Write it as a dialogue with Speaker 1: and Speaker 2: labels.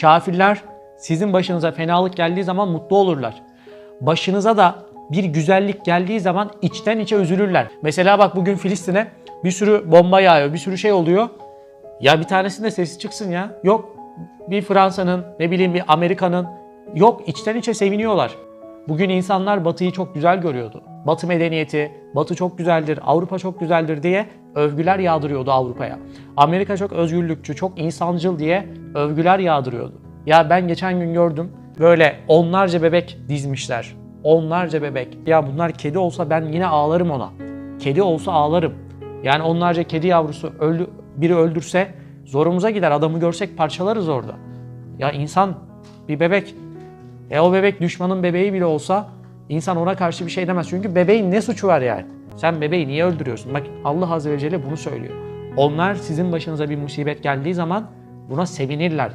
Speaker 1: Kafirler sizin başınıza fenalık geldiği zaman mutlu olurlar. Başınıza da bir güzellik geldiği zaman içten içe üzülürler. Mesela bak bugün Filistin'e bir sürü bomba yağıyor, bir sürü şey oluyor. Ya bir tanesinde sesi çıksın ya. Yok bir Fransa'nın, ne bileyim bir Amerika'nın. Yok içten içe seviniyorlar. Bugün insanlar Batı'yı çok güzel görüyordu. Batı medeniyeti, Batı çok güzeldir, Avrupa çok güzeldir diye övgüler yağdırıyordu Avrupa'ya. Amerika çok özgürlükçü, çok insancıl diye övgüler yağdırıyordu. Ya ben geçen gün gördüm böyle onlarca bebek dizmişler. Onlarca bebek. Ya bunlar kedi olsa ben yine ağlarım ona. Kedi olsa ağlarım. Yani onlarca kedi yavrusu öldü, biri öldürse zorumuza gider. Adamı görsek parçalarız orada. Ya insan bir bebek e o bebek düşmanın bebeği bile olsa insan ona karşı bir şey demez. Çünkü bebeğin ne suçu var yani? Sen bebeği niye öldürüyorsun? Bak Allah Azze ve Celle bunu söylüyor. Onlar sizin başınıza bir musibet geldiği zaman buna sevinirler.